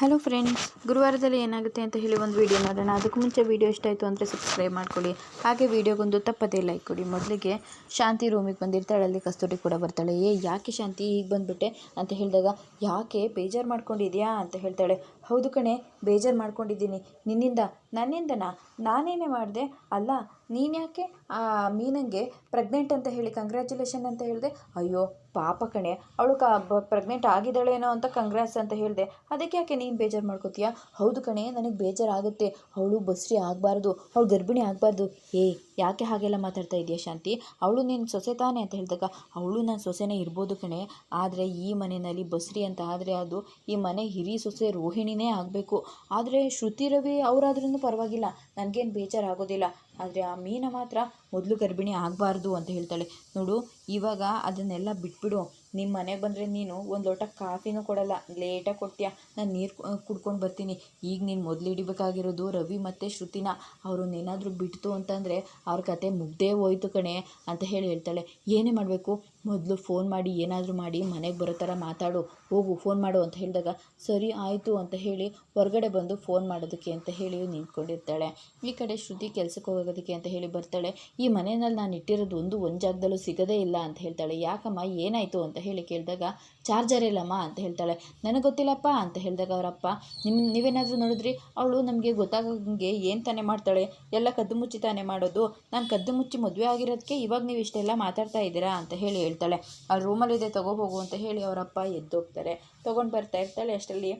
Hello friends ಗುರುವಾರದಲ್ಲಿ ಏನಾಗುತ್ತೆ ಅಂತ ಹೇಳಿ ಒಂದು ವಿಡಿಯೋ ಮಾಡೋಣ ಅದಕ್ಕೂ ಮುಂಚೆ ವಿಡಿಯೋ ಇಷ್ಟ ಆಯಿತು ಅಂದರೆ ಸಬ್ಸ್ಕ್ರೈಬ್ ಮಾಡ್ಕೊಳ್ಳಿ. ಹಾಗೆ ವಿಡಿಯೋಗೊಂದು ತಪ್ಪದೇ ಲೈಕ್ ಕೊಡಿ. ಮೊದಲಿಗೆ ಶಾಂತಿ ರೂಮಿಗೆ ಬಂದಿರ್ತಾಳೆ, ಅಲ್ಲಿ ಕಸ್ತೂರಿ ಕೂಡ ಬರ್ತಾಳೆ. ಏ, ಯಾಕೆ ಶಾಂತಿ? ಈಗ ಬಂದುಬಿಟ್ಟೆ ಅಂತ ಹೇಳಿದಾಗ, ಯಾಕೆ? ಬೇಜಾರು ಮಾಡ್ಕೊಂಡಿದ್ಯಾ? ಅಂತ ಹೇಳ್ತಾಳೆ. ಹೌದು ಕಣೆ, ಬೇಜಾರು ಮಾಡ್ಕೊಂಡಿದ್ದೀನಿ. ನಿನ್ನಿಂದ, ನನ್ನಿಂದನಾ? ನಾನೇನೇ ಮಾಡಿದೆ? ಅಲ್ಲ ನೀನು ಯಾಕೆ ಆ ಮೀನಂಗೆ ಪ್ರೆಗ್ನೆಂಟ್ ಅಂತ ಹೇಳಿ ಕಂಗ್ರ್ಯಾಚುಲೇಷನ್ ಅಂತ ಹೇಳಿದೆ? ಅಯ್ಯೋ, ಪಾಪ ಕಣೆ, ಅವಳು ಕ ಪ್ರೆಗ್ನೆಂಟ್ ಆಗಿದ್ದಾಳೇನೋ ಅಂತ ಕಂಗ್ರಾಸ್ ಅಂತ ಹೇಳಿದೆ. ಅದಕ್ಕೆ ಯಾಕೆ ನೀನು ಬೇಜಾರು ಮಾಡ್ಕೋತೀಯಾ? ಹೌದು ಕಣೆ, ನನಗೆ ಬೇಜಾರಾಗುತ್ತೆ. ಅವಳು ಬಸ್ರಿ ಆಗಬಾರ್ದು, ಅವಳು ಗರ್ಭಿಣಿ ಆಗಬಾರ್ದು. ಏ ಯಾಕೆ ಹಾಗೆಲ್ಲ ಮಾತಾಡ್ತಾ ಇದೆಯಾ ಶಾಂತಿ? ಅವಳು ನೀನು ಸೊಸೆ ತಾನೆ ಅಂತ ಹೇಳಿದಾಗ, ಅವಳು ನನ್ನ ಸೊಸೆನೇ ಇರ್ಬೋದು ಕಣೆ. ಆದರೆ ಈ ಮನೆಯಲ್ಲಿ ಬಸ್ರಿ ಅಂತ ಆದರೆ ಅದು ಈ ಮನೆ ಹಿರಿ ಸೊಸೆ ರೋಹಿಣಿನೇ ಆಗಬೇಕು. ಆದರೆ ಶ್ರುತಿ ರವಿ ಅವರಾದ್ರೂ ಪರವಾಗಿಲ್ಲ. ನನಗೇನು ಬೇಜಾರಾಗೋದಿಲ್ಲ. ಆದರೆ ಆ ಮೀನ ಮಾತ್ರ ಮೊದಲು ಗರ್ಭಿಣಿ ಆಗಬಾರ್ದು ಅಂತ ಹೇಳ್ತಾಳೆ. ನೋಡು, ಇವಾಗ ಅದನ್ನೆಲ್ಲ ಬಿಟ್ಬಿಡು. ನಿಮ್ಮ ಮನೆಗೆ ಬಂದರೆ ನೀನು ಒಂದು ಲೋಟ ಕಾಫಿನೂ ಕೊಡಲ್ಲ. ಲೇಟಾಗಿ ಕೊಡ್ತೀಯ? ನಾನು ನೀರು ಕುಡ್ಕೊಂಡು ಬರ್ತೀನಿ. ಈಗ ನೀನು ಮೊದಲು ಹಿಡಿಬೇಕಾಗಿರೋದು ರವಿ ಮತ್ತು ಶ್ರುತಿನ. ಅವ್ರನ್ನೇನಾದರೂ ಬಿಡ್ತು ಅಂತಂದರೆ ಅವ್ರ ಕತೆ ಮುಗ್ದೇ ಹೋಯ್ತು ಕಣೆ ಅಂತ ಹೇಳಿ ಹೇಳ್ತಾಳೆ. ಏನೇ ಮಾಡಬೇಕು? ಮೊದಲು ಫೋನ್ ಮಾಡಿ, ಏನಾದರೂ ಮಾಡಿ, ಮನೆಗೆ ಬರೋ ಥರ ಮಾತಾಡು. ಹೋಗು, ಫೋನ್ ಮಾಡು ಅಂತ ಹೇಳಿದಾಗ, ಸರಿ ಆಯಿತು ಅಂತ ಹೇಳಿ ಹೊರಗಡೆ ಬಂದು ಫೋನ್ ಮಾಡೋದಕ್ಕೆ ಅಂತ ಹೇಳಿ ನಿಂತ್ಕೊಂಡಿರ್ತಾಳೆ. ಈ ಕಡೆ ಶ್ರುತಿ ಕೆಲಸಕ್ಕೆ ಹೋಗೋದಕ್ಕೆ ಅಂತ ಹೇಳಿ ಬರ್ತಾಳೆ. ಈ ಮನೆಯಲ್ಲಿ ನಾನು ಇಟ್ಟಿರೋದು ಒಂದು ಒಂದು ಜಾಗದಲ್ಲೂ ಸಿಗದೇ ಇಲ್ಲ ಅಂತ ಹೇಳ್ತಾಳೆ. ಯಾಕಮ್ಮ, ಏನಾಯಿತು ಅಂತ ಹೇಳಿ ಕೇಳಿದಾಗ, ಚಾರ್ಜರ್ ಇಲ್ಲಮ್ಮ ಅಂತ ಹೇಳ್ತಾಳೆ. ನನಗೆ ಗೊತ್ತಿಲ್ಲಪ್ಪ ಅಂತ ಹೇಳಿದಾಗ ಅವರಪ್ಪ ನಿಮ್ಮ ನೀವೇನಾದರೂ ನೋಡಿದ್ರಿ? ಅವಳು ನಮಗೆ ಗೊತ್ತಾಗಂಗೆ ಏನು ತಾನೇ ಮಾಡ್ತಾಳೆ? ಎಲ್ಲ ಕದ್ದು ಮುಚ್ಚಿ ತಾನೇ ಮಾಡೋದು? ನಾನು ಕದ್ದು ಮುಚ್ಚಿ ಮದುವೆ ಆಗಿರೋದಕ್ಕೆ ಇವಾಗ ನೀವು ಇಷ್ಟೆಲ್ಲ ಮಾತಾಡ್ತಾ ಇದ್ದೀರಾ? ಅಂತ ಹೇಳಿ ಹೇಳ್ತಾಳೆ. ಅವ್ರ ರೂಮಲ್ಲಿದೆ ಹೋಗು ಅಂತ ಹೇಳಿ ಅವರಪ್ಪ ಎದ್ದೋಗ್ತಾರೆ. ತೊಗೊಂಡು ಬರ್ತಾ ಇರ್ತಾಳೆ. ಅಷ್ಟರಲ್ಲಿ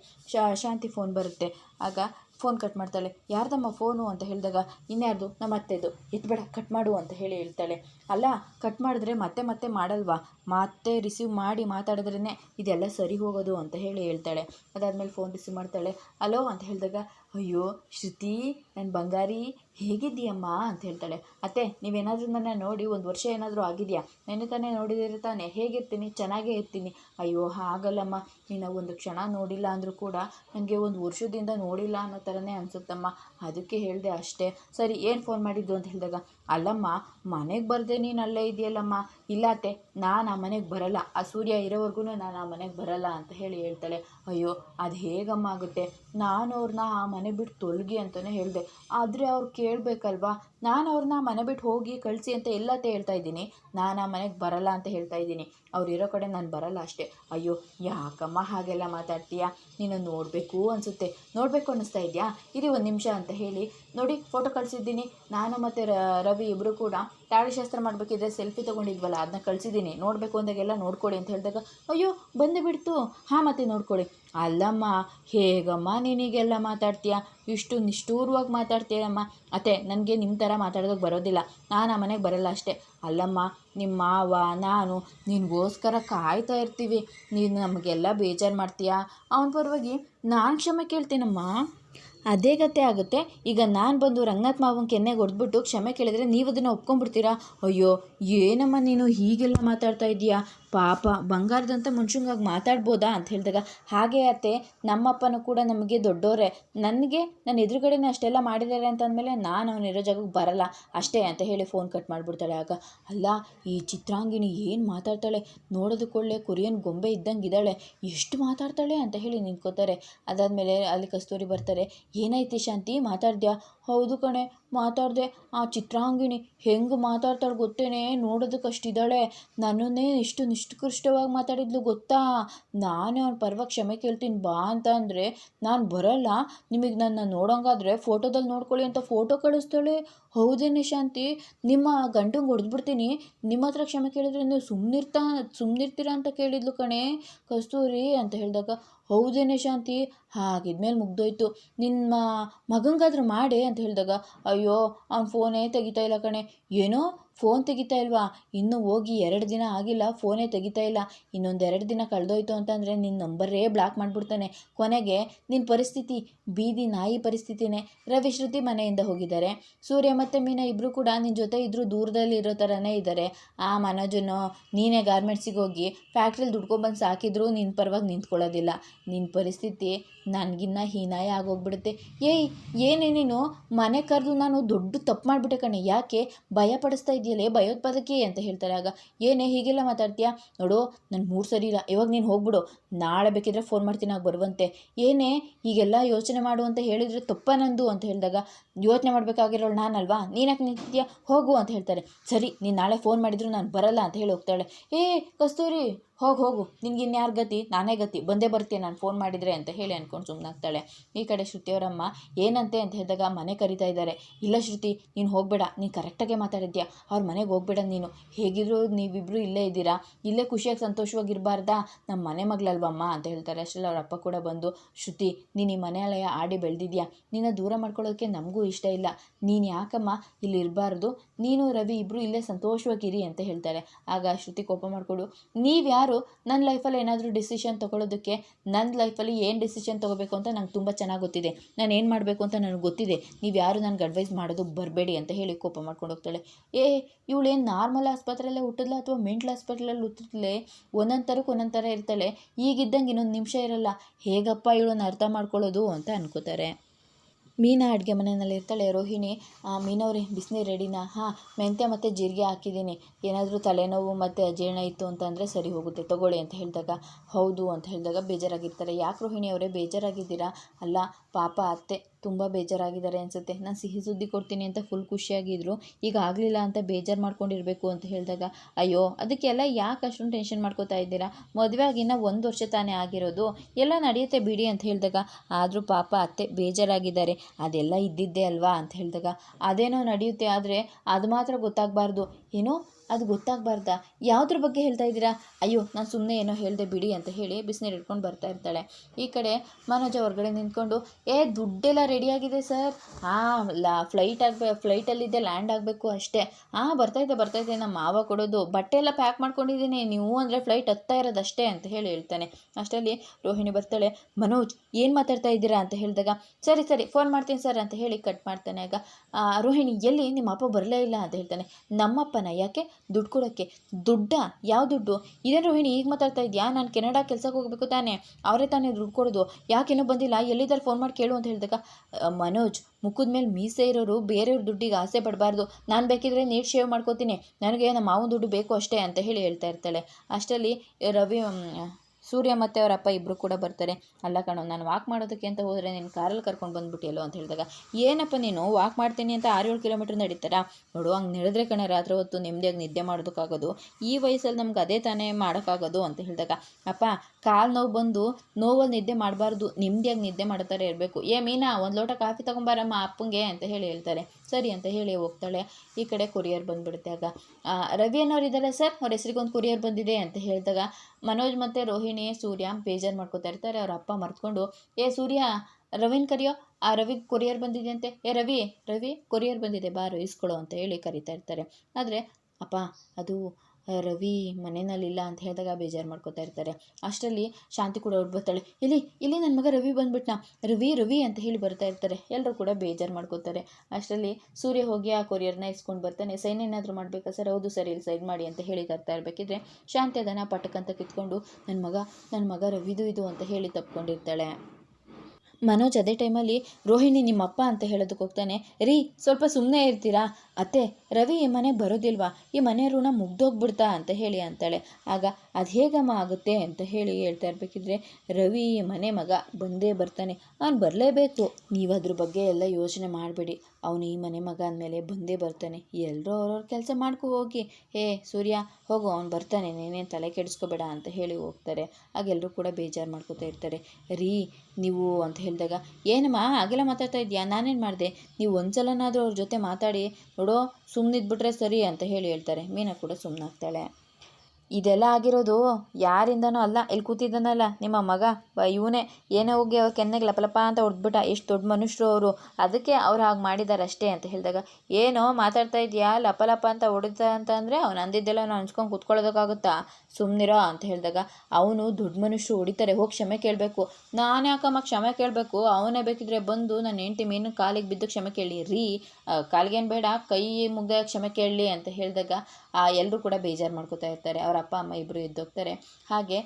ಶಾಂತಿ ಫೋನ್ ಬರುತ್ತೆ. ಆಗ ಫೋನ್ ಕಟ್ ಮಾಡ್ತಾಳೆ. ಯಾರ್ದಮ್ಮ ಫೋನು ಅಂತ ಹೇಳಿದಾಗ, ಇನ್ಯಾರ್ದು? ನಮ್ಮ ಅತ್ತೆದು ಎತ್ಬೇಡ ಕಟ್ ಮಾಡು ಅಂತ ಹೇಳಿ ಹೇಳ್ತಾಳೆ. ಅಲ್ಲ ಕಟ್ ಮಾಡಿದ್ರೆ ಮತ್ತೆ ಮತ್ತೆ ಮಾಡಲ್ವಾ? ಮತ್ತೆ ರಿಸೀವ್ ಮಾಡಿ ಮಾತಾಡಿದ್ರೇ ಇದೆಲ್ಲ ಸರಿ ಹೋಗೋದು ಅಂತ ಹೇಳಿ ಹೇಳ್ತಾಳೆ. ಅದಾದಮೇಲೆ ಫೋನ್ ರಿಸೀವ್ ಮಾಡ್ತಾಳೆ. ಅಲೋ, ಅಂತ ಹೇಳಿದಾಗ, ಅಯ್ಯೋ, ಶ್ರುತಿ ನನ್ನ ಬಂಗಾರಿ, ಹೇಗಿದ್ದೀಯಮ್ಮ? ಅಂತ ಹೇಳ್ತಾಳೆ. ಅತ್ತೆ ನೀವೇನಾದರೂ ನನ್ನ ನೋಡಿ ಒಂದು ವರ್ಷ ಏನಾದರೂ ಆಗಿದೆಯಾ? ನೆನ್ನೆ ತಾನೇ ನೋಡಿದಿರ ತಾನೆ. ಹೇಗಿರ್ತೀನಿ? ಚೆನ್ನಾಗೇ ಇರ್ತೀನಿ. ಅಯ್ಯೋ, ಹಾಗಲ್ಲಮ್ಮ. ನೀನು ಒಂದು ಕ್ಷಣ ನೋಡಿಲ್ಲ ಅಂದರೂ ಕೂಡ ನನಗೆ ಒಂದು ವರ್ಷದಿಂದ ನೋಡಿಲ್ಲ ಅನ್ನೋ ಥರನೇ ಅನಿಸುತ್ತಮ್ಮ. ಅದಕ್ಕೆ ಹೇಳಿದೆ ಅಷ್ಟೇ. ಸರಿ, ಏನು ಫೋನ್ ಮಾಡಿದ್ದು? ಅಂತ ಹೇಳಿದಾಗ, ಅಲ್ಲಮ್ಮ, ಮನೆಗೆ ಬರದೆ ನೀನು ಅಲ್ಲೇ ಇದೆಯಲ್ಲಮ್ಮ? ಇಲ್ಲ ಅತ್ತೆ, ನಾನು ಆ ಮನೆಗೆ ಬರಲ್ಲ. ಆ ಸೂರ್ಯ ಇರೋವರೆಗೂ ನಾನು ಆ ಮನೆಗೆ ಬರಲ್ಲ ಅಂತ ಹೇಳಿ ಹೇಳ್ತಾಳೆ. ಅಯ್ಯೋ, ಅದು ಹೇಗಮ್ಮ ಆಗುತ್ತೆ? ನಾನು ಅವ್ರನ್ನ ಆ ಮನೆ ಬಿಟ್ಟು ತೊಲಗಿ ಅಂತಲೇ ಹೇಳಿದೆ. ಆದರೆ ಅವ್ರು ಕೇಳಬೇಕಲ್ವಾ? ನಾನು ಅವ್ರನ್ನ ಮನೆ ಬಿಟ್ಟು ಹೋಗಿ ಕಳಿಸಿ ಅಂತ ಎಲ್ಲತೆ ಹೇಳ್ತಾ ಇದ್ದೀನಿ. ನಾನು ಆ ಮನೆಗೆ ಬರಲ್ಲ ಅಂತ ಹೇಳ್ತಾ ಇದ್ದೀನಿ. ಅವ್ರು ಇರೋ ಕಡೆ ನಾನು ಬರಲ್ಲ ಅಷ್ಟೇ. ಅಯ್ಯೋ, ಯಾಕಮ್ಮ ಹಾಗೆಲ್ಲ ಮಾತಾಡ್ತೀಯಾ? ನೀನು ನೋಡಬೇಕು ಅನಿಸುತ್ತೆ. ನೋಡಬೇಕು ಅನ್ನಿಸ್ತಾ ಇದೆಯಾ? ಇರಿ ಒಂದು ನಿಮಿಷ ಅಂತ ಹೇಳಿ. ನೋಡಿ ಫೋಟೋ ಕಳಿಸಿದ್ದೀನಿ. ನಾನು ಮತ್ತು ರವಿ ಇಬ್ಬರು ಕೂಡ ತಾಳಿ ಶಾಸ್ತ್ರ ಮಾಡಬೇಕಿದ್ರೆ ಸೆಲ್ಫಿ ತೊಗೊಂಡಿದ್ವಲ್ಲ ಅದನ್ನ ಕಳಿಸಿದ್ದೀನಿ ನೋಡಬೇಕು ಅಂದಾಗೆಲ್ಲ ನೋಡ್ಕೊಳ್ಳಿ ಅಂತ ಹೇಳಿದಾಗ, ಅಯ್ಯೋ, ಬಂದು ಬಿಡ್ತು. ಹಾಂ, ಮತ್ತೆ ನೋಡ್ಕೊಳ್ಳಿ ಅಲ್ಲಮ್ಮ, ಹೇಗಮ್ಮ ನೀನೀಗೆಲ್ಲ ಮಾತಾಡ್ತೀಯ? ಇಷ್ಟು ನಿಷ್ಠೂರವಾಗಿ ಮಾತಾಡ್ತೀಯಮ್ಮ ಅತ್ತೆ, ನನಗೆ ನಿಮ್ಮ ಥರ ಮಾತಾಡೋದಕ್ಕೆ ಬರೋದಿಲ್ಲ. ನಾನು ಆ ಮನೆಗೆ ಬರಲ್ಲ ಅಷ್ಟೇ. ಅಲ್ಲಮ್ಮ ನಿಮ್ಮ ಮಾವ, ನಾನು ನಿನಗೋಸ್ಕರ ಕಾಯ್ತಾ ಇರ್ತೀವಿ. ನೀನು ನಮಗೆಲ್ಲ ಬೇಜಾರು ಮಾಡ್ತೀಯಾ? ಅವನ ಪರವಾಗಿ ನಾನು ಕ್ಷಮೆ ಕೇಳ್ತೀನಮ್ಮ. ಅದೇ ಗತೆ ಆಗುತ್ತೆ. ಈಗ ನಾನು ಬಂದು ರಂಗನಾಥ್ ಮಾವನ ಕೆನ್ನೆಗೆ ಹೊಡೆದ್ಬಿಟ್ಟು ಕ್ಷಮೆ ಕೇಳಿದರೆ ನೀವು ಅದನ್ನು ಒಪ್ಕೊಂಡ್ಬಿಡ್ತೀರಾ? ಅಯ್ಯೋ, ಏನಮ್ಮ ನೀನು ಹೀಗೆಲ್ಲ ಮಾತಾಡ್ತಾ ಇದೀಯಾ? ಪಾಪ ಬಂಗಾರದಂಥ ಮನುಷ್ಯಂಗಾಗಿ ಮಾತಾಡ್ಬೋದಾ ಅಂತ ಹೇಳಿದಾಗ, ಹಾಗೆ ಅತ್ತೆ, ನಮ್ಮಪ್ಪನೂ ಕೂಡ ನಮಗೆ ದೊಡ್ಡೋರೆ. ನನಗೆ ನನ್ನ ಎದುರುಗಡೆನೇ ಅಷ್ಟೆಲ್ಲ ಮಾಡಿದ್ದಾರೆ ಅಂತಂದಮೇಲೆ ನಾನು ಅವನಿರೋ ಜಾಗಕ್ಕೆ ಬರಲ್ಲ. ಅಷ್ಟೇ, ಅಂತ ಹೇಳಿ ಫೋನ್ ಕಟ್ ಮಾಡಿಬಿಡ್ತಾಳೆ ಆಗ. ಅಲ್ಲ, ಈ ಚಿತ್ರಾಂಗಿಣಿ ಏನು ಮಾತಾಡ್ತಾಳೆ? ನೋಡೋದಕ್ಕೊಳ್ಳೆ ಕೊರಿಯನ್ ಗೊಂಬೆ ಇದ್ದಂಗೆ ಇದ್ದಾಳೆ ಎಷ್ಟು ಮಾತಾಡ್ತಾಳೆ? ಅಂತ ಹೇಳಿ ನಿಂತ್ಕೋತಾರೆ. ಅದಾದಮೇಲೆ ಅಲ್ಲಿ ಕಸ್ತೂರಿ ಬರ್ತಾರೆ. ಏನಾಯ್ತು ಶಾಂತಿ? ಮಾತಾಡ್ದ್ಯಾ? ಹೌದು ಕಣೆ, ಮಾತಾಡಿದೆ, ಆ ಚಿತ್ರಾಂಗಿಣಿ ಹೆಂಗೆ ಮಾತಾಡ್ತಾಳೆ ಗೊತ್ತೇನೆ ನೋಡೋದಕ್ಕೆ ಅಷ್ಟಿದ್ದಾಳೆ ನನ್ನನ್ನೇ ಇಷ್ಟು ನಿಷ್ಕೃಷ್ಟವಾಗಿ ಮಾತಾಡಿದ್ಲು ಗೊತ್ತಾ? ನಾನೇ ಅವ್ನ ಪರವಾಗಿ ಕ್ಷಮೆ ಕೇಳ್ತೀನಿ ಬಾ ಅಂತ ಅಂದರೆ ನಾನು ಬರಲ್ಲ. ನಿಮಗೆ ನನ್ನ ನೋಡೋಂಗಾದ್ರೆ ಫೋಟೋದಲ್ಲಿ ನೋಡ್ಕೊಳ್ಳಿ ಅಂತ ಫೋಟೋ ಕಳಿಸ್ತಾಳೆ. ಹೌದೇನೆ ಶಾಂತಿ ನಿಮ್ಮ ಗಂಟಂಗೆ ಹೊಡೆದ್ಬಿಡ್ತೀನಿ. ನಿಮ್ಮ ಹತ್ರ ಕ್ಷಮೆ ಕೇಳಿದ್ರೆ ನೀವು ಸುಮ್ಮನಿರ್ತಾ ಸುಮ್ಮನಿರ್ತೀರಾ ಅಂತ ಕೇಳಿದ್ಲು ಕಣೆ. ಕಸ್ತೂರಿ ಅಂತ ಹೇಳಿದಾಗ ಹೌದೇನೆ ಶಾಂತಿ ಹಾಗಿದ್ಮೇಲೆ ಮುಗ್ದೋಯ್ತು. ನಿಮ್ಮ ಮಗಂಗಾದ್ರೂ ಮಾಡಿ ಅಂತ ಹೇಳಿದಾಗ, ಅಯ್ಯೋ ಅವ್ನು ಫೋನೇ ತೆಗಿತಾ ಇಲ್ಲ ಕಣೆ. ಏನೋ ಫೋನ್ ತೆಗಿತಾ ಇಲ್ವಾ? ಇನ್ನೂ ಹೋಗಿ ಎರಡು ದಿನ ಆಗಿಲ್ಲ, ಫೋನೇ ತೆಗಿತಾ ಇಲ್ಲ. ಇನ್ನೊಂದು ಎರಡು ದಿನ ಕಳೆದೋಯ್ತು ಅಂತಂದರೆ ನಿನ್ನ ನಂಬರೇ ಬ್ಲಾಕ್ ಮಾಡಿಬಿಡ್ತಾನೆ. ಕೊನೆಗೆ ನಿನ್ನ ಪರಿಸ್ಥಿತಿ, ಬೀದಿ ನಾಯಿ ಪರಿಸ್ಥಿತಿನೇ. ರವಿ ಶ್ರುತಿ ಮನೆಯಿಂದ ಹೋಗಿದ್ದಾರೆ. ಸೂರ್ಯ ಮತ್ತು ಮೀನಾ ಇಬ್ಬರು ಕೂಡ ನಿನ್ನ ಜೊತೆ ಇದ್ದರೂ ದೂರದಲ್ಲಿ ಇರೋ ಥರನೇ ಇದ್ದಾರೆ ಆ ಮನೋಜನ್ನು ನೀನೇ ಗಾರ್ಮೆಂಟ್ಸಿಗೆ ಹೋಗಿ ಫ್ಯಾಕ್ಟ್ರಿಲಿ ದುಡ್ಕೊಂಡ್ಬಂದು ಸಾಕಿದ್ರು ನಿನ್ನ ಪರವಾಗಿ ನಿಂತ್ಕೊಳ್ಳೋದಿಲ್ಲ. ನಿನ್ನ ಪರಿಸ್ಥಿತಿ ನನಗಿನ್ನ ಹೀನಾಯ ಆಗೋಗ್ಬಿಡುತ್ತೆ. ಏಯ್ ಏನೇ ನೀನು ಮನೆ ಕರೆದು ನಾನು ದೊಡ್ಡ ತಪ್ಪು ಮಾಡಿಬಿಟ್ಟೆ ಕಣೆ. ಯಾಕೆ? ಭಯ ಪಡಿಸ್ತಾ ಇದೆಯಲ್ಲೇ ಭಯೋತ್ಪಾದಕಿ ಅಂತ ಹೇಳ್ತಾರೆ. ಆಗ, ಏನೇ ಹೀಗೆಲ್ಲ ಮಾತಾಡ್ತೀಯಾ? ನೋಡು ನನ್ನ ಮೂರು ಸರಿ ಇಲ್ಲ. ಇವಾಗ ನೀನು ಹೋಗ್ಬಿಡು. ನಾಳೆ ಬೇಕಿದ್ರೆ ಫೋನ್ ಮಾಡ್ತೀನಿ ಆಗ ಬರುವಂತೆ. ಏನೇ ಈಗೆಲ್ಲ ಯೋಚನೆ ಮಾಡು ಅಂತ ಹೇಳಿದರೆ ತಪ್ಪ ನಂದು ಅಂತ ಹೇಳಿದಾಗ, ಯೋಚನೆ ಮಾಡಬೇಕಾಗಿರೋಳು ನಾನಲ್ವಾ? ನೀನಕ್ಕೆ ನಿಂತಿದ್ಯಾ? ಹೋಗು ಅಂತ ಹೇಳ್ತಾರೆ. ಸರಿ, ನೀನು ನಾಳೆ ಫೋನ್ ಮಾಡಿದ್ರು ನಾನು ಬರಲ್ಲ ಅಂತ ಹೇಳಿ ಹೋಗ್ತಾಳೆ. ಏ, ಕಸ್ತೂರಿ ಹೋಗು ಹೋಗು. ನಿನ್ಗೆ ಇನ್ಯಾರು ಗತಿ? ನಾನೇ ಗತಿ. ಬಂದೇ ಬರ್ತೀನಿ. ನಾನು ಫೋನ್ ಮಾಡಿದರೆ ಅಂತ ಹೇಳಿ ಅಂದ್ಕೊಂಡು ಸುಮ್ಮನಾಗ್ತಾಳೆ ಈ ಕಡೆ ಶ್ರುತಿಯವರಮ್ಮ, ಏನಂತೆ? ಅಂತ ಹೇಳಿದಾಗ ಮನೆ ಕರಿತಾ ಇದ್ದಾರೆ. ಇಲ್ಲ ಶ್ರುತಿ, ನೀನು ಹೋಗಬೇಡ. ನೀನು ಕರೆಕ್ಟಾಗೆ ಮಾತಾಡಿದ್ಯಾ? ಅವ್ರ ಮನೆಗೆ ಹೋಗ್ಬೇಡ ನೀನು. ಹೇಗಿದ್ರು ನೀವಿಬ್ಬರು ಇಲ್ಲೇ ಇದ್ದೀರಾ? ಇಲ್ಲೇ ಖುಷಿಯಾಗಿ ಸಂತೋಷವಾಗಿರಬಾರ್ದಾ? ನಮ್ಮ ಮನೆ ಮಗಳಲ್ವಮ್ಮ? ಅಂತ ಹೇಳ್ತಾರೆ. ಅಷ್ಟರಲ್ಲಿ ಅವ್ರ ಅಪ್ಪ ಕೂಡ ಬಂದು, ಶ್ರುತಿ, ನೀನು ಈ ಮನೆಯಲ್ಲೇ ಆಡಿ ಬೆಳೆದಿದ್ಯಾ? ನಿನ್ನ ದೂರ ಮಾಡ್ಕೊಳ್ಳೋದಕ್ಕೆ ನಮಗೂ ಇಷ್ಟ ಇಲ್ಲ. ನೀನು ಯಾಕಮ್ಮ ಇಲ್ಲಿ ಇರಬಾರ್ದು? ನೀನು, ರವಿ ಇಬ್ಬರು ಇಲ್ಲೇ ಸಂತೋಷವಾಗಿರಿ ಅಂತ ಹೇಳ್ತಾರೆ. ಆಗ ಶ್ರುತಿ ಕೋಪ ಮಾಡಿಕೊಂಡು ನೀವ್ಯಾರು ನನ್ನ ಲೈಫಲ್ಲಿ ಏನಾದರೂ ಡಿಸಿಷನ್ ತೊಗೊಳೋದಕ್ಕೆ ನನ್ನ ಲೈಫಲ್ಲಿ ಏನು ಡಿಸಿಷನ್ ತೊಗೋಬೇಕು ಅಂತ ನಂಗೆ ತುಂಬ ಚೆನ್ನಾಗಿ ಗೊತ್ತಿದೆ. ನಾನು ಏನು ಮಾಡಬೇಕು ಅಂತ ನನಗೆ ಗೊತ್ತಿದೆ. ನೀವು ಯಾರು ನನಗೆ ಅಡ್ವೈಸ್ ಮಾಡೋದು ಬರಬೇಡಿ ಅಂತ ಹೇಳಿ ಕೋಪ ಮಾಡ್ಕೊಂಡು ಹೋಗ್ತಾಳೆ. ಏ ಇವಳೇನು ನಾರ್ಮಲ್ ಆಸ್ಪತ್ರೆಯಲ್ಲೇ ಹುಟ್ಟಿದ್ಲ ಅಥವಾ ಮೆಂಟಲ್ ಹಾಸ್ಪಿಟ್ಲಲ್ಲಿ ಹುಟ್ಟಿದ್ಲೆ? ಒಂದೊಂದು ಥರಕ್ಕೆ ಒಂದೊಂದು ಥರ ಇರ್ತಾಳೆ. ಈಗಿದ್ದಂಗೆ ಇನ್ನೊಂದು ನಿಮಿಷ ಇರಲ್ಲ. ಹೇಗಪ್ಪ ಇವಳನ್ನ ಅರ್ಥ ಮಾಡ್ಕೊಳ್ಳೋದು ಅಂತ ಅನ್ಕೋತಾರೆ. ಮೀನಾ ಅಡುಗೆ ಮನೆಯಲ್ಲಿ ಇರ್ತಾಳೆ, ರೋಹಿಣಿ ಮೀನವ್ರಿ, ಬಿಸಿನೀರು ರೆಡಿನಾ? ಹಾಂ, ಮೆಂತ್ಯ ಮತ್ತು ಜೀರಿಗೆ ಹಾಕಿದ್ದೀನಿ. ಏನಾದರೂ ತಲೆನೋವು ಮತ್ತು ಅಜೀರ್ಣ ಇತ್ತು ಅಂತಂದರೆ ಸರಿ ಹೋಗುತ್ತೆ, ತಗೊಳ್ಳಿ ಅಂತ ಹೇಳಿದಾಗ. ಹೌದು ಅಂತ ಹೇಳಿದಾಗ ಬೇಜಾರಾಗಿರ್ತಾರೆ. ಯಾಕೆ ರೋಹಿಣಿ ಅವರೇ, ಬೇಜಾರಾಗಿದ್ದೀರಾ? ಅಲ್ಲ, ಪಾಪ ಅತ್ತೆ. ತುಂಬ ಬೇಜಾರಾಗಿದ್ದಾರೆ ಅನಿಸುತ್ತೆ. ನಾನು ಸಿಹಿ ಸುದ್ದಿ ಕೊಡ್ತೀನಿ ಅಂತ ಫುಲ್ ಖುಷಿಯಾಗಿದ್ದರು ಈಗ ಆಗಲಿಲ್ಲ ಅಂತ ಬೇಜಾರು ಮಾಡ್ಕೊಂಡಿರಬೇಕು ಅಂತ ಹೇಳಿದಾಗ, ಅಯ್ಯೋ, ಅದಕ್ಕೆಲ್ಲ ಯಾಕೆ ಅಷ್ಟೊಂದು ಟೆನ್ಷನ್ ಮಾಡ್ಕೋತಾ ಇದ್ದೀರಾ? ಮದುವೆ ಆಗಿನ್ನ ಒಂದು ವರ್ಷ ತಾನೇ ಆಗಿರೋದು. ಎಲ್ಲ ನಡೆಯುತ್ತೆ ಬಿಡಿ ಅಂತ ಹೇಳಿದಾಗ, ಆದರೂ ಪಾಪ ಅತ್ತೆ ಬೇಜಾರಾಗಿದ್ದಾರೆ. ಅದೆಲ್ಲ ಇದ್ದಿದ್ದೆ ಅಲ್ವಾ ಅಂತ ಹೇಳಿದಾಗ, ಅದೇನೋ ನಡೆಯುತ್ತೆ ಆದರೆ ಅದು ಮಾತ್ರ ಗೊತ್ತಾಗಬಾರ್ದು. ಏನೋ ಅದು ಗೊತ್ತಾಗಬಾರ್ದಾ. ಯಾವುದ್ರ ಬಗ್ಗೆ ಹೇಳ್ತಾ ಇದ್ದೀರಾ? ಅಯ್ಯೋ, ನಾನು ಸುಮ್ಮನೆ ಏನೋ ಹೇಳಿದೆ ಬಿಡಿ ಅಂತ ಹೇಳಿ ಬಿಸಿನೀರು ಇಟ್ಕೊಂಡು ಬರ್ತಾ ಇರ್ತಾಳೆ. ಈ ಕಡೆ ಮನೋಜ ಹೊರಗಡೆ ನಿಂತ್ಕೊಂಡು, ಏ, ದುಡ್ಡೆಲ್ಲ ರೆಡಿಯಾಗಿದೆ ಸರ್. ಹಾಂ, ಲಾ ಫ್ಲೈಟ್ ಆಗಬೇ ಫ್ಲೈಟಲ್ಲಿದ್ದೆ ಲ್ಯಾಂಡ್ ಆಗಬೇಕು ಅಷ್ಟೇ. ಹಾಂ ಬರ್ತಾಯಿದ್ದೆ ಬರ್ತಾಯಿದ್ದೆ ನಮ್ಮ ಮಾವ ಕೊಡೋದು. ಬಟ್ಟೆ ಎಲ್ಲ ಪ್ಯಾಕ್ ಮಾಡ್ಕೊಂಡಿದ್ದೀನಿ. ನೀವು ಅಂದರೆ ಫ್ಲೈಟ್ ಹತ್ತಾ ಇರೋದಷ್ಟೇ ಅಂತ ಹೇಳಿ ಹೇಳ್ತಾನೆ. ಅಷ್ಟರಲ್ಲಿ ರೋಹಿಣಿ ಬರ್ತಾಳೆ, ಮನೋಜ್, ಏನು ಮಾತಾಡ್ತಾ ಇದ್ದೀರಾ? ಅಂತ ಹೇಳಿದಾಗ, ಸರಿ ಸರಿ ಫೋನ್ ಮಾಡ್ತೀನಿ ಸರ್ ಅಂತ ಹೇಳಿ ಕಟ್ ಮಾಡ್ತಾನೆ. ಆಗ ರೋಹಿಣಿ, ಎಲ್ಲಿ? ನಿಮ್ಮ ಅಪ್ಪ ಬರಲೇ ಇಲ್ಲ ಅಂತ ಹೇಳ್ತಾನೆ. ನಮ್ಮಪ್ಪನ ಯಾಕೆ? ದುಡ್ಡು ಕೊಡೋಕ್ಕೆ. ದುಡ್ಡ? ಯಾವ ದುಡ್ಡು? ಇದೇನು ರೋಹಿಣಿ ಈಗ ಮಾತಾಡ್ತಾ ಇದೆಯಾ? ನಾನು ಕೆನಡಾ ಕೆಲಸಕ್ಕೆ ಹೋಗಬೇಕು ತಾನೇ. ಅವರೇ ತಾನೇ ದುಡ್ಡು ಕೊಡೋದು. ಯಾಕೇನೋ ಬಂದಿಲ್ಲ? ಎಲ್ಲಿದ್ದಾರೆ ಫೋನ್ ಮಾಡಿ ಕೇಳು ಅಂತ ಹೇಳಿದಾಗ ಮನೋಜ್, ಮುಖದ ಮೇಲೆ ಮೀಸೆ ಇರೋರು ಬೇರೆಯವ್ರ ದುಡ್ಡಿಗೆ ಆಸೆ ಪಡಬಾರ್ದು. ನಾನು ಬೇಕಿದ್ರೆ ನೀಟ್ ಶೇವ್ ಮಾಡ್ಕೋತೀನಿ. ನನಗೆ ನಮ್ಮ ಮಾವನ ದುಡ್ಡು ಬೇಕು ಅಷ್ಟೇ ಅಂತ ಹೇಳಿ ಹೇಳ್ತಾ ಇರ್ತಾಳೆ. ಅಷ್ಟರಲ್ಲಿ ರವಿ ಸೂರ್ಯ ಮತ್ತು ಅವರ ಅಪ್ಪ ಇಬ್ಬರು ಕೂಡ ಬರ್ತಾರೆ. ಅಲ್ಲ ಕಣೋ, ನಾನು ವಾಕ್ ಮಾಡೋದಕ್ಕೆ ಅಂತ ಹೋದರೆ ನೀನು ಕಾರಲ್ಲಿ ಕರ್ಕೊಂಡು ಬಂದ್ಬಿಟ್ಟಿಯಲ್ಲೋ ಅಂತ ಹೇಳಿದಾಗ, ಏನಪ್ಪ ನೀನು? ವಾಕ್ ಮಾಡ್ತೀನಿ ಅಂತ ಆರು ಏಳು ಕಿಲೋಮೀಟ್ರ್ ನಡೀತಾರಾ? ನೋಡು, ಹಂಗೆ ನಡೆದ್ರೆ ಕಣೆ, ರಾತ್ರಿ ಹೊತ್ತು ನೆಮ್ಮದಿಯಾಗಿ ನಿದ್ದೆ ಮಾಡೋದಕ್ಕಾಗೋದು, ಈ ವಯಸ್ಸಲ್ಲಿ ನಮ್ಗೆ ಅದೇ ತಾನೇ ಮಾಡೋಕ್ಕಾಗೋದು ಅಂತ ಹೇಳಿದಾಗ, ಅಪ್ಪ, ಕಾಲು ನೋವು ಬಂದು ನೋವಲ್ಲಿ ನಿದ್ದೆ ಮಾಡಬಾರ್ದು, ನೆಮ್ಮದಿಯಾಗಿ ನಿದ್ದೆ ಮಾಡ್ತಾರೆ ಇರಬೇಕು. ಏ ಮೀನಾ, ಒಂದು ಲೋಟ ಕಾಫಿ ತೊಗೊಂಬಾರಮ್ಮ ಅಪ್ಪಂಗೆ, ಅಂತ ಹೇಳಿ ಹೇಳ್ತಾರೆ. ಸರಿ ಅಂತ ಹೇಳಿ ಹೋಗ್ತಾಳೆ. ಈ ಕಡೆ ಕೊರಿಯರ್ ಬಂದುಬಿಡುತ್ತೆ ಆಗ ರವಿ ಅನ್ನೋರು ಸರ್ ಅವ್ರ ಹೆಸರಿಗೆ ಒಂದು ಕೊರಿಯರ್ ಬಂದಿದೆ ಅಂತ ಹೇಳಿದಾಗ, ಮನೋಜ್ ಮತ್ತು ರೋಹಿಣಿ, ಸೂರ್ಯ ಬೇಜಾರು ಮಾಡ್ಕೋತಾ ಇರ್ತಾರೆ. ಅವ್ರ ಅಪ್ಪ ಮರ್ತ್ಕೊಂಡು, ಏ ಸೂರ್ಯ, ರವಿನ ಕರಿಯೋ? ಆ ರವಿ ಕೊರಿಯರ್ ಬಂದಿದೆ ಅಂತೆ. ಏ ರವಿ ರವಿ ಕೊರಿಯರ್ ಬಂದಿದೆ, ಬಾರು ಇಸ್ಕೊಳ್ಳೋ ಅಂತ ಹೇಳಿ ಕರಿತಾ ಇರ್ತಾರೆ. ಆದರೆ, ಅಪ್ಪ, ಅದು ರವಿ ಮನೆಯಲ್ಲಿಲ್ಲ ಅಂತ ಹೇಳಿದಾಗ ಬೇಜಾರು ಮಾಡ್ಕೋತಾ ಇರ್ತಾರೆ. ಅಷ್ಟರಲ್ಲಿ ಶಾಂತಿ ಕೂಡ ಹೊರಟು ಬರ್ತಾಳೆ ಇಲ್ಲಿ ಇಲ್ಲಿ ನನ್ನ ಮಗ ರವಿ ಬಂದ್ಬಿಟ್ನಾ? ರವಿ ರವಿ ಅಂತ ಹೇಳಿ ಬರ್ತಾ ಇರ್ತಾರೆ. ಎಲ್ಲರೂ ಕೂಡ ಬೇಜಾರು ಮಾಡ್ಕೋತಾರೆ. ಅಷ್ಟರಲ್ಲಿ ಸೂರ್ಯ ಹೋಗಿ ಆ ಕೊರಿಯರ್ನ ಇಸ್ಕೊಂಡು ಬರ್ತಾನೆ. ಸೈನ್ ಏನಾದರೂ ಮಾಡಬೇಕಾ ಸರ್? ಹೌದು ಸರ್, ಇಲ್ಲಿ ಸೈನ್ ಮಾಡಿ ಅಂತ ಹೇಳಿ ತರ್ತಾ ಇರಬೇಕಿದ್ರೆ ಶಾಂತಿ ಅದನ್ನು ಪಟಕಂತ ಕಿತ್ಕೊಂಡು ನನ್ನ ಮಗ ನನ್ನ ಮಗ ರವಿದು ಇದು ಅಂತ ಹೇಳಿ ತಪ್ಕೊಂಡಿರ್ತಾಳೆ. ಮನೋಜ್ ಅದೇ ಟೈಮಲ್ಲಿ, ರೋಹಿಣಿ, ನಿಮ್ಮಪ್ಪ ಅಂತ ಹೇಳೋದಕ್ಕೆ ಹೋಗ್ತಾನೆ. ರೀ, ಸ್ವಲ್ಪ ಸುಮ್ಮನೆ ಇರ್ತೀರಾ? ಅತ್ತೆ, ರವಿ ಈ ಮನೆ ಬರೋದಿಲ್ವಾ? ಈ ಮನೆ ಋಣ ಮುಗ್ದೋಗ್ಬಿಡ್ತಾ ಅಂತ ಹೇಳಿ ಅಂತಾಳೆ. ಆಗ, ಅದು ಹೇಗಮ್ಮ ಆಗುತ್ತೆ? ಅಂತ ಹೇಳಿ ಹೇಳ್ತಾ ಇರಬೇಕಿದ್ರೆ, ರವಿ ಈ ಮನೆ ಮಗ ಬಂದೇ ಬರ್ತಾನೆ. ಅವ್ನು ಬರಲೇಬೇಕು. ನೀವು ಅದ್ರ ಬಗ್ಗೆ ಎಲ್ಲ ಯೋಚನೆ ಮಾಡಬೇಡಿ. ಅವನು ಈ ಮನೆ ಮಗ ಅಂದಮೇಲೆ ಬಂದೇ ಬರ್ತಾನೆ. ಎಲ್ಲರೂ ಅವ್ರವ್ರ ಕೆಲಸ ಮಾಡ್ಕೊ ಹೋಗಿ. ಹೇ, ಸೂರ್ಯ, ಹೋಗು, ಅವ್ನು ಬರ್ತಾನೆ. ನೀನೇನು ತಲೆ ಕೆಡಿಸ್ಕೋಬೇಡ ಅಂತ ಹೇಳಿ ಹೋಗ್ತಾರೆ. ಆಗ ಎಲ್ಲರೂ ಕೂಡ ಬೇಜಾರು ಮಾಡ್ಕೋತಾ ಇರ್ತಾರೆ. ರೀ, ನೀವು ಅಂತ ಹೇಳಿದಾಗ, ಏನಮ್ಮ, ಹಾಗೆಲ್ಲ ಮಾತಾಡ್ತಾ ಇದೆಯಾ ನಾನೇನು ಮಾಡಿದೆ? ನೀವು ಒಂದ್ಸಲನಾದರೂ ಅವ್ರ ಜೊತೆ ಮಾತಾಡಿ, ನೋಡೋ ಸುಮ್ಮನಿದ್ಬಿಟ್ರೆ ಸರಿ ಅಂತ ಹೇಳಿ ಹೇಳ್ತಾರೆ. ಮೀನಾ ಕೂಡ ಸುಮ್ಮನಾಗ್ತಾಳೆ ಇದೆಲ್ಲ ಆಗಿರೋದು ಯಾರಿಂದನೂ ಅಲ್ಲ ಇಲ್ಲಿ ಕೂತಿದ್ದಾನಲ್ಲ? ನಿಮ್ಮ ಮಗ ಇವನೇ ಏನೇ ಹೋಗಿ ಅವ್ರ ಕೆನ್ನೆಗೆ ಲಪಲಪ ಅಂತ ಹೊಡೆದ್ಬಿಟ್ಟ, ಎಷ್ಟು ದೊಡ್ಡ ಮನುಷ್ಯರು ಅವರು. ಅದಕ್ಕೆ ಅವ್ರು ಹಾಗೆ ಮಾಡಿದ್ದಾರೆ ಅಷ್ಟೇ ಅಂತ ಹೇಳಿದಾಗ, ಏನೋ, ಮಾತಾಡ್ತಾ ಇದೆಯಾ ಲಪಲಪ ಅಂತ ಹೊಡಿತಾ ಅಂತ ಅಂದರೆ, ಅವ್ನು ಅಂದಿದ್ದೆಲ್ಲ ನಾನು ಹಂಚ್ಕೊಂಡು ಕೂತ್ಕೊಳ್ಳೋದಕ್ಕಾಗುತ್ತಾ? ಸುಮ್ಮನಿರೋ ಅಂತ ಹೇಳಿದಾಗ, ಅವನು ದುಡ್ಡು ಮನುಷ್ಯರು ಹೊಡಿತಾರೆ, ಹೋಗಿ ಕ್ಷಮೆ ಕೇಳಬೇಕು. ನಾನು ಯಾಕಮ್ಮ ಕ್ಷಮೆ ಕೇಳಬೇಕು. ಅವನೇ ಬೇಕಿದ್ರೆ ಬಂದು ನನ್ನ ಹೆಂಡತಿ ಮೀನು ಕಾಲಿಗೆ ಬಿದ್ದು ಕ್ಷಮೆ ಕೇಳಿ ರೀ ಕಾಲಿಗೇನು ಬೇಡ, ಕೈ ಮುಗ್ದ ಕ್ಷಮೆ ಕೇಳಲಿ ಅಂತ ಹೇಳಿದಾಗ ಎಲ್ಲರೂ ಕೂಡ ಬೇಜಾರು ಮಾಡ್ಕೋತಾ ಇರ್ತಾರೆ. ಅವರ ಅಪ್ಪ, ಅಮ್ಮ ಇಬ್ಬರು ಎದ್ದೋಗ್ತಾರೆ. ಹಾಗೆ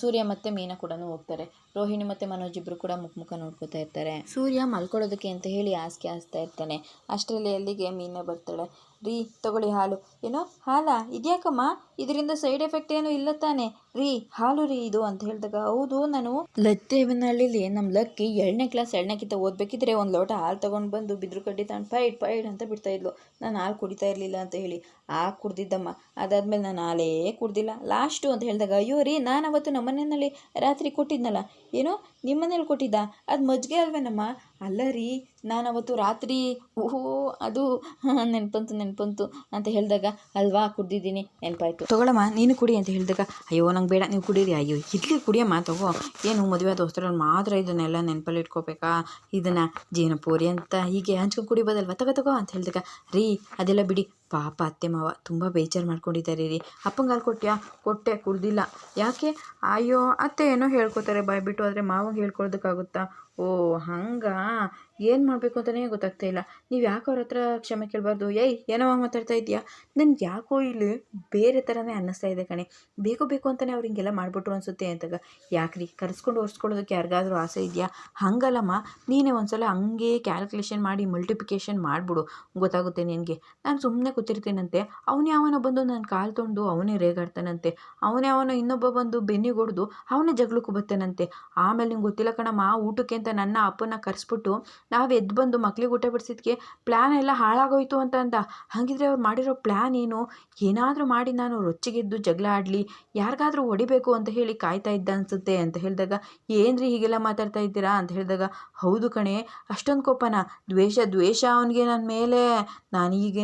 ಸೂರ್ಯ ಮತ್ತು ಮೀನ ಕೂಡ ಹೋಗ್ತಾರೆ. ರೋಹಿಣಿ ಮತ್ತು ಮನೋಜ್ ಇಬ್ಬರು ಕೂಡ ಮುಖ ಮುಖ ನೋಡ್ಕೋತಾ ಇರ್ತಾರೆ. ಸೂರ್ಯ ಮಲ್ಕೊಳ್ಳೋದಕ್ಕೆ ಅಂತ ಹೇಳಿ ಹಾಸಿಗೆ ಹಾಸ್ತಾ ಇರ್ತಾನೆ. ಅಷ್ಟರಲ್ಲಿ ಅಲ್ಲಿಗೆ ಮೀನ ಬರ್ತಾಳೆ. ರೀ, ತಗೊಳ್ಳಿ ಹಾಲು. ಏನೋ, ಹಾಲಾ? ಇದ್ಯಾಕಮ್ಮ? ಇದರಿಂದ ಸೈಡ್ ಎಫೆಕ್ಟ್ ಏನು ಇಲ್ಲ ತಾನೆ. ರೀ, ಹಾಲು ರೀ ಇದು ಅಂತ ಹೇಳಿದಾಗ, ಹೌದು, ನಾನು ಲತ್ತೇವನಹಳ್ಳಿಲಿ ನಮ್ಮ ಲಕ್ಕಿ ಎರಡನೇ ಕ್ಲಾಸ್ ಎರಡನೇಕಿಂತ ಓದ್ಬೇಕಿದ್ರೆ ಒಂದು ಲೋಟ ಹಾಲು ತೊಗೊಂಡು ಬಂದು ಬಿದ್ರು ಕಡ್ಡಿ ತಾನು ಪೈಡ್ ಪೈಡ್ ಅಂತ ಬಿಡ್ತಾ ಇದ್ಲು. ನಾನು ಹಾಲು ಕುಡಿತಾ ಇರಲಿಲ್ಲ ಅಂತ ಹೇಳಿ. ಆ ಕುಡ್ದಿದ್ದಮ್ಮ. ಅದಾದ್ಮೇಲೆ ನಾನು ಹಾಲೇ ಕುಡ್ದಿಲ್ಲ. ಲಾಸ್ಟು ಅಂತ ಹೇಳಿದಾಗ, ಅಯ್ಯೋ ರೀ, ನಾನು ಅವತ್ತು ನಮ್ಮ ಮನೆಯಲ್ಲಿ ರಾತ್ರಿ ಕೊಟ್ಟಿದ್ನಲ್ಲ. ಏನೋ ನಿಮ್ಮ ಮನೇಲಿ ಕೊಟ್ಟಿದ್ದ? ಅದು ಮಜ್ಜಿಗೆ ಅಲ್ವೇನಮ್ಮ? ಅಲ್ಲ ರೀ, ನಾನು ಅವತ್ತು ರಾತ್ರಿ ಓಹೋ, ಅದು ನೆನಪಂತು ನೆನಪಂತು ಅಂತ ಹೇಳಿದಾಗ, ಅಲ್ವಾ ಕುಡ್ದಿದ್ದೀನಿ, ನೆನಪಾಯ್ತು. ತಗೊಳಮ್ಮ, ನೀನು ಕುಡಿ ಅಂತ ಹೇಳಿದಾಗ, ಅಯ್ಯೋ, ನಂಗೆ ಬೇಡ, ನೀವು ಕುಡೀರಿ, ಅಯ್ಯೋ ಇಡ್ಲಿ ಕುಡಿಯಮ್ಮ ತಗೋ. ಏನು, ಮದುವೆ ದೋಸ್ತರಲ್ಲಿ ಮಾತ್ರ ಇದನ್ನೆಲ್ಲ ನೆನಪಲ್ಲಿ ಇಟ್ಕೋಬೇಕಾ? ಇದನ್ನು ಪೂರಿ ಅಂತ ಹೀಗೆ ಹಂಚ್ಕೊಂಡು ಕುಡಿಬೋದಲ್ವ ತಗೋ ತಗೋ ಅಂತ ಹೇಳಿದಾಗ, ರೀ, ಅದೆಲ್ಲ ಬಿಡಿ ಪಾಪ ಅತ್ತೆ ಮಾವ, ತುಂಬ ಬೇಜಾರು ಮಾಡ್ಕೊಂಡಿದ್ದಾರೆ ರೀ. ಅಪ್ಪಂಗೆ ಹಾಲು ಕೊಟ್ಯಾ? ಕೊಟ್ಟೆ, ಕುಡ್ದಿಲ್ಲ. ಯಾಕೆ? ಅಯ್ಯೋ, ಅತ್ತೆ ಏನೋ ಹೇಳ್ಕೊತಾರೆ, ಬಾಯ್ಬಿಟ್ಟು. ಆದರೆ ಮಾವಂಗೆ ಹೇಳ್ಕೊಳೋದಕ್ಕಾಗುತ್ತಾ ಓ, ಹಂಗಾ? ಏನು ಮಾಡಬೇಕು ಅಂತಲೇ ಗೊತ್ತಾಗ್ತಾ ಇಲ್ಲ. ನೀವು ಯಾಕೆ ಅವ್ರ ಹತ್ರ ಕ್ಷಮೆ ಕೇಳಬಾರ್ದು? ಏಯ್, ಏನೋ ಮಾತಾಡ್ತಾ ಇದೆಯಾ? ನನಗೆ ಯಾಕೋ ಇಲ್ಲಿ ಬೇರೆ ಥರನೇ ಅನ್ನಿಸ್ತಾ ಇದೆ ಕಣೆ. ಬೇಕು ಬೇಕು ಅಂತಲೇ ಅವ್ರು ಹಿಂಗೆಲ್ಲ ಮಾಡಿಬಿಟ್ರು ಅನಿಸುತ್ತೆ ಅಂತಾಗ. ಯಾಕ್ರಿ ಕರೆಸ್ಕೊಂಡು ಒರೆಸ್ಕೊಳ್ಳೋದಕ್ಕೆ ಯಾರಿಗಾದ್ರೂ ಆಸೆ ಇದೆಯಾ? ಹಂಗಲ್ಲಮ್ಮ. ನೀನೇ ಒಂದ್ಸಲ ಹಂಗೆ ಕ್ಯಾಲ್ಕುಲೇಷನ್ ಮಾಡಿ ಮಲ್ಟಿಪ್ಲಿಕೇಶನ್ ಮಾಡಿಬಿಡು. ಗೊತ್ತಾಗುತ್ತೆ ನಿನಗೆ. ನಾನು ಸುಮ್ಮನೆ ಕೂತಿರ್ತೀನಂತೆ. ಅವನೇ ಯಾವನೋ ಬಂದು ನನ್ನ ಕಾಲು ತೊಂಡು ಅವನೇ ರೇಗಾಡ್ತಾನಂತೆ. ಅವನೇ ಅವನ ಇನ್ನೊಬ್ಬ ಬಂದು ಬೆನ್ನಿಗೊಡ್ದು ಅವನೇ ಜಗಳಕ್ಕೂ ಬರ್ತಾನಂತೆ ಆಮೇಲೆ ನಿಂಗೆ ಗೊತ್ತಿಲ್ಲ ಕಣಮ್ಮ ಊಟಕ್ಕೆ ಅಂತ ನನ್ನ ಅಪ್ಪನ ಕರೆಸ್ಬಿಟ್ಟು ನಾವು ಎದ್ದು ಬಂದು ಮಕ್ಳಿಗೆ ಊಟ ಬಿಡ್ಸಿದ್ಕೆ ಪ್ಲ್ಯಾನ್ ಎಲ್ಲ ಹಾಳಾಗೋಯ್ತು ಅಂತ ಅಂದ. ಹಾಗಿದ್ರೆ ಅವ್ರು ಮಾಡಿರೋ ಪ್ಲ್ಯಾನ್ ಏನು? ಏನಾದರೂ ಮಾಡಿ ನಾನು ರೊಚ್ಚಿಗೆದ್ದು ಜಗಳ ಆಡಲಿ, ಯಾರಿಗಾದ್ರೂ ಹೊಡಿಬೇಕು ಅಂತ ಹೇಳಿ ಕಾಯ್ತಾ ಇದ್ದ ಅನಿಸುತ್ತೆ ಅಂತ ಹೇಳಿದಾಗ, ಏನ್ರಿ ಹೀಗೆಲ್ಲ ಮಾತಾಡ್ತಾ ಇದ್ದೀರಾ ಅಂತ ಹೇಳಿದಾಗ, ಹೌದು ಕಣೆ, ಅಷ್ಟೊಂದು ಕೋಪನ. ದ್ವೇಷ ದ್ವೇಷ ಅವನಿಗೆ ನನ್ನ ಮೇಲೆ. ನಾನು ಈಗ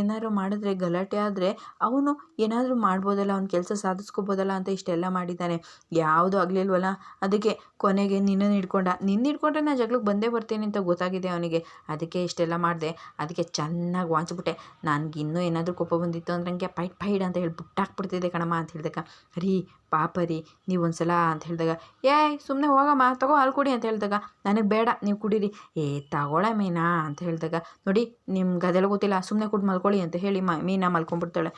ಏನಾದ್ರು ಗಲಾಟೆ ಆದರೆ ಅವನು ಏನಾದರೂ ಮಾಡ್ಬೋದಲ್ಲ, ಅವ್ನ ಕೆಲಸ ಸಾಧಿಸ್ಕೋಬೋದಲ್ಲ ಅಂತ ಇಷ್ಟೆಲ್ಲ ಮಾಡಿದ್ದಾನೆ. ಯಾವುದೂ ಆಗಲಿಲ್ವಲ್ಲ? ಅದಕ್ಕೆ ಕೊನೆಗೆ ನಿನ್ನನ್ನು ಹಿಡ್ಕೊಂಡ. ನಿನ್ನ ಹಿಡ್ಕೊಂಡ್ರೆ ನಾನು ಜಗಳಕ್ಕೆ ಬಂದೇ ಬರ್ತೀನಿ ಅಂತ ಗೊತ್ತಾಗಿದೆ ಅವನಿಗೆ. ಅದಕ್ಕೆ ಇಷ್ಟೆಲ್ಲ ಮಾಡಿದೆ. ಅದಕ್ಕೆ ಚೆನ್ನಾಗಿ ವಾಂಚ್ಬಿಟ್ಟೆ. ನನಗೆ ಇನ್ನೂ ಏನಾದರೂ ಕೋಪ ಬಂದಿತ್ತು ಅಂದ್ರೆ ನನಗೆ ಪೈಟ್ ಪೈಡ್ ಅಂತ ಹೇಳಿ ಬುಟ್ಟಾಕ್ಬಿಡ್ತಿದ್ದೆ ಕಣಮ್ಮ ಅಂತ ಹೇಳ್ದಕ್ಕ ರೀ ಪಾಪ ರೀ, ನೀವು ಒಂದು ಸಲ ಅಂತ ಹೇಳಿದಾಗ, ಏಯ್ ಸುಮ್ಮನೆ ಹೋಗಮ್ಮ, ತಗೋ ಹಾಲು ಕುಡಿ ಅಂತ ಹೇಳಿದಾಗ, ನನಗೆ ಬೇಡ, ನೀವು ಕುಡೀರಿ. ಏ, ತಗೊಳ ಮೀನಾ ಅಂತ ಹೇಳಿದಾಗ, ನೋಡಿ ನಿಮ್ಗೆ ಅದೆಲ್ಲ ಗೊತ್ತಿಲ್ಲ ಸುಮ್ಮನೆ ಕುಡ್ದು ಮಲ್ಕೊಳ್ಳಿ ಅಂತ ಹೇಳಿ ಮ, ಮೀನಾ ಮಲ್ಕೊಂಡ್ಬಿಡ್ತಾಳೆ.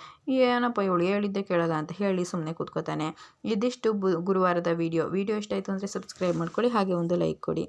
ಏನಪ್ಪ ಇವಳು ಹೇಳಿದ್ದೆ ಕೇಳೋದ ಅಂತ ಹೇಳಿ ಸುಮ್ಮನೆ ಕೂತ್ಕೋತಾನೆ. ಇದಿಷ್ಟು ಗುರುವಾರದ ವೀಡಿಯೋ. ವೀಡಿಯೋ ಇಷ್ಟ ಆಯಿತು ಅಂದರೆ ಸಬ್ಸ್ಕ್ರೈಬ್ ಮಾಡ್ಕೊಳ್ಳಿ, ಹಾಗೆ ಒಂದು ಲೈಕ್ ಕೊಡಿ.